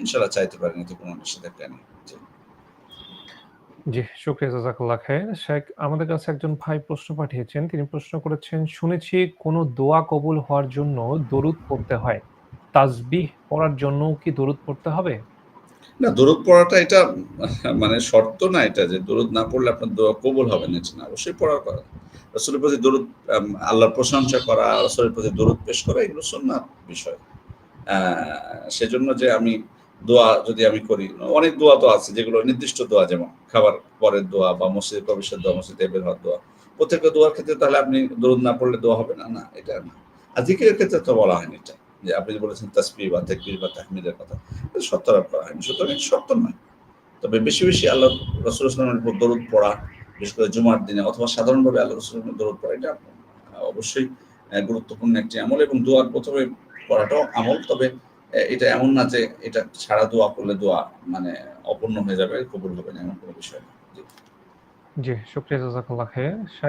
ইনশাআল্লাহ চাইতে পারেন এতে কোনো নিষেধাজ্ঞা নেই জি জি, শুকরিয়া জাযাকাল্লাহ খাইর। শেখ আমাদের কাছে একজন ভাই প্রশ্ন পাঠিয়েছেন। তিনি প্রশ্ন করেছেন, "শুনেছি কোন দোয়া কবুল হওয়ার জন্য দরুদ পড়তে হয়। তাসবিহ পড়ার জন্যও কি দরুদ পড়তে হবে?" না দরুদ পড়াটা এটা মানে শর্ত না এটা যে দরুদ না পড়লে আপনার দোয়া কবুল হবে না এটা না। অবশ্যই পড়ার কথা। রাসূলের প্রতি দরুদ আল্লাহর প্রশংসা করা, রাসূলের প্রতি দরুদ পেশ করা এগুলো সুন্নাত বিষয়। সেজন্য যে আমি দোয়া যদি আমি করি, অনেক দোয়া তো আছে যেগুলো নির্দিষ্ট দোয়া যেমন খাবার পরের দোয়া বা মসজিদে প্রবেশের দোয়া, মসজিদে বের হওয়ার দোয়া। প্রত্যেকটা দোয়ার ক্ষেত্রে তাহলে আপনি দরুদ না পড়লে দোয়া হবে না, না এটা না। আর জিকিরের ক্ষেত্রে তো বলা হয়নি এটা। যে আপনি বলেছেন তাসবিহ বা তাকবীর বা তাহমিদের কথা। শর্ত আরোপ করা হয়নি। সুতরাং শর্ত নয়। তবে বেশি, বেশি আল্লাহ রাসূল আলাইহি উপর দরুদ পড়া, বিশেষ করে জুমার দিনে অথবা সাধারণভাবে আল্লাহ রাসূলের দরুদ পড়া এটা অবশ্যই গুরুত্বপূর্ণ একটি আমল এবং দোয়ার প্রথমে পড়াটাও আমল। তবে এটা এমন না যে এটা ছাড়া দোয়া করলে দোয়া মানে অপূর্ণ হয়ে যাবে, কবুল হবে না এমন কোনো বিষয়। জি। শুক্রিয়া খাইর। শেখ